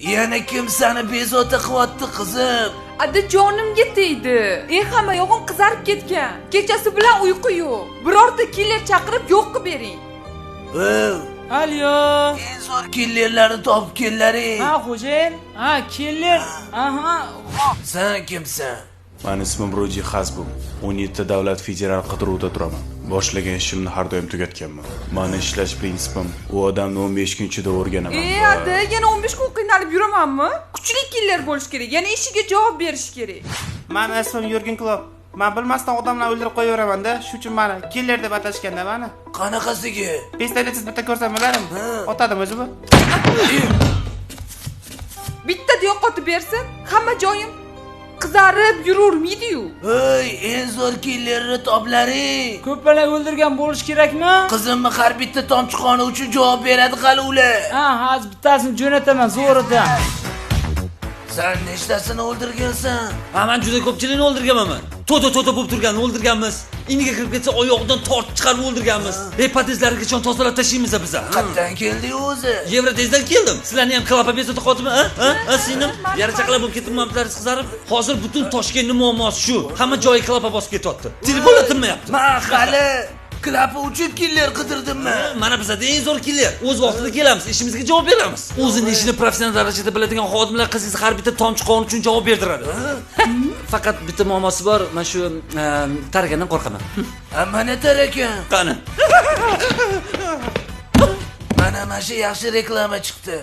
yana kim seni bezovta qilyapti qizim Ada jonimga tegdi. Ey hamma yog'im qizarib ketgan. Kechasi bilan uyqu yo'q. Birorta killer chaqirib yo'q qilib bering. Alyo. eng zo'r killerlarni topib kellaring Ha, xo'jayin. Ha, keller. Aha. san kimsan Mani ismim Roji Hasbum. 17 davlat federal qidiruvda turaman. Boshlagan ishimni har doim tugatganman. Mani ishlash prinsipim u odamni 15 kun ichida o'rganaman. Ey Ada, yana 15 kun qiynalib yuramanmi? Kuchli killer bo'lish kerak. Yana ishiga javob berish kerak. Mani ismim Yurgen Klopp. Men bilmasdan odamlar o'ldirib qo'yaveraman-da, shuning uchun meni killer deb atashganda mani. qanaqasiga Pistoletsiz bitta ko'rsam bo'ladimi? Otadimi o'zi bu? Bittada yo'qotib bersin, hamma joyim qizarib yuravermaydi-yu. ey eng zo'r killerni toplaring Ko'palak o'ldirgan bo'lish kerakmi? qizimni har bitta tomchi qoni uchun javob beradi qali ular Ha, hozir bittasini jo'nataman zo'ridan. san nechtasini o'ldirgansan ha man juda ko'pchilikni o'ldirganman to'ta to'ta bo'lib turganini o'ldirganmiz. Iniga kirib ketsa oyog'idan tortib chiqarib o'ldirganmiz. Qachon tozalab tashlaymiz biza qayerdan kelding o'zi. Yevrodezdan keldim. Sizlarni ham klapa bezovta qilyaptimi a a singlim? Yarim chaqalab bo'lib ketibman bizlar qizarib hozir butun toshkentni muammosi shu. Hamma joyi klapa bosib ketyapti telefonlar tinmayapti. Man hali klapi uchun killer qidirdimmi mana eng zo'r killer. O'z vaqtida kelamiz ishimizga javob beramiz. O'zini ishini professional darajada biladigan xodimlar qizingiz har bitta tomchi qon uchun javob berdiradi. Faqat bitta muammosi bor man shu e, tarakandan qo'rqaman. Mana tarakan. Qani? Mana mana shu yaxshi reklama chiqdi